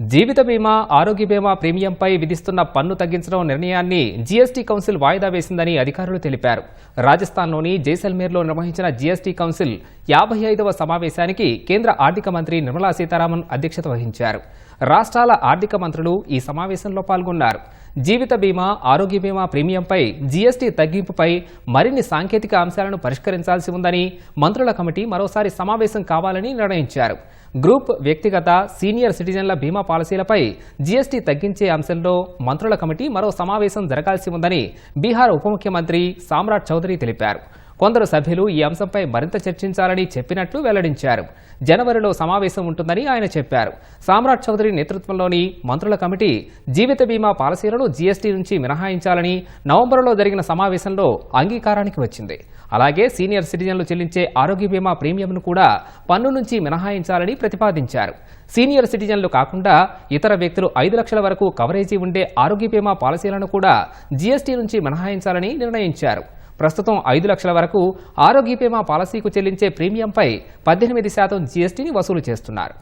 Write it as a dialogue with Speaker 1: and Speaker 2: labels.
Speaker 1: జీవిత బీమా ఆరోగ్య బీమా ప్రీమియంపై విధిస్తున్న పన్ను తగ్గించడం నిర్ణయాన్ని జీఎస్టీ కౌన్సిల్ వాయిదా వేసిందని అధికారులు తెలిపారు. రాజస్థాన్లోని జైసల్మేర్లో నిర్వహించిన జీఎస్టీ కౌన్సిల్ యాభై ఐదవ సమావేశానికి కేంద్ర ఆర్థిక మంత్రి నిర్మలా సీతారామన్ అధ్యక్షత వహించారు. రాష్ట్రాల ఆర్థిక మంత్రులు ఈ సమావేశంలో పాల్గొన్నారు. జీవిత బీమా ఆరోగ్య బీమా ప్రీమియంపై జీఎస్టీ తగ్గింపుపై మరిన్ని సాంకేతిక అంశాలను పరిష్కరించాల్సి ఉందని మంత్రుల కమిటీ మరోసారి సమావేశం కావాలని నిర్ణయించారు. గ్రూప్ వ్యక్తిగత సీనియర్ సిటిజన్ల బీమా పాలసీలపై జీఎస్టీ తగ్గించే అంశంలో మంత్రుల కమిటీ మరో సమావేశం జరగాల్సి ఉందని బీహార్ ఉప ముఖ్యమంత్రి సామ్రాట్ చౌదరి తెలిపారు. కొందరు సభ్యులు ఈ అంశంపై మరింత చర్చించాలని చెప్పినట్లు వెల్లడించారు. జనవరిలో సమావేశం ఉంటుందని ఆయన చెప్పారు. సామ్రాట్ చౌదరి నేతృత్వంలోని మంత్రుల కమిటీ జీవిత బీమా పాలసీలను జీఎస్టీ నుంచి మినహాయించాలని నవంబర్లో జరిగిన సమావేశంలో అంగీకారానికి వచ్చింది. అలాగే సీనియర్ సిటిజన్లు చెల్లించే ఆరోగ్య బీమా ప్రీమియంను కూడా పన్ను నుంచి మినహాయించాలని ప్రతిపాదించారు. సీనియర్ సిటిజన్లు కాకుండా ఇతర వ్యక్తులు ఐదు లక్షల వరకు కవరేజీ ఉండే ఆరోగ్య బీమా పాలసీలను కూడా జీఎస్టీ నుంచి మినహాయించాలని నిర్ణయించారు. ప్రస్తుతం ఐదు లక్షల వరకు ఆరోగ్య బీమా పాలసీకు చెల్లించే ప్రీమియంపై పద్దెనిమిది శాతం జీఎస్టీని వసూలు చేస్తున్నారు.